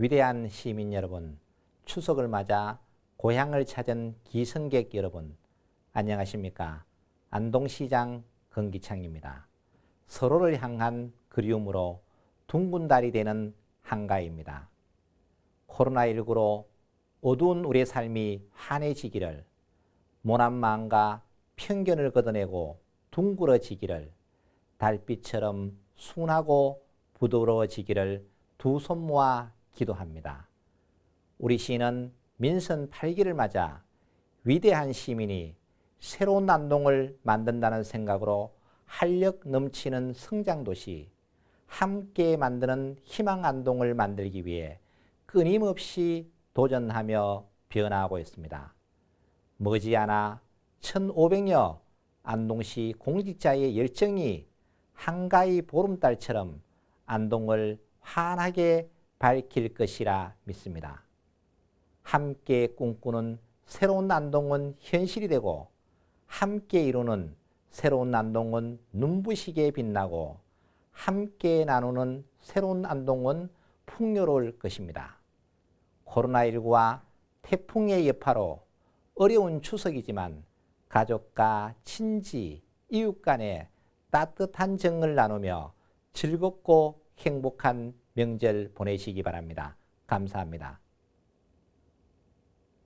위대한 시민 여러분, 추석을 맞아 고향을 찾은 기성객 여러분, 안녕하십니까? 안동시장 건기창입니다. 서로를 향한 그리움으로 둥근 달이 되는 한가위입니다. 코로나19로 어두운 우리의 삶이 환해지기를, 모난 마음과 편견을 걷어내고 둥그러지기를, 달빛처럼 순하고 부드러워지기를 두 손 모아 기도합니다. 우리 시는 민선 8기를 맞아 위대한 시민이 새로운 난동을 만든다는 생각으로 활력 넘치는 성장도시, 함께 만드는 희망 안동을 만들기 위해 끊임없이 도전하며 변화하고 있습니다. 머지않아 1500여 안동시 공직자의 열정이 한가위 보름달처럼 안동을 환하게 밝힐 것이라 믿습니다. 함께 꿈꾸는 새로운 안동은 현실이 되고 함께 이루는 새로운 안동은 눈부시게 빛나고 함께 나누는 새로운 안동은 풍요로울 것입니다. 코로나19와 태풍의 여파로 어려운 추석이지만 가족과 친지, 이웃 간에 따뜻한 정을 나누며 즐겁고 행복한 명절 보내시기 바랍니다. 감사합니다.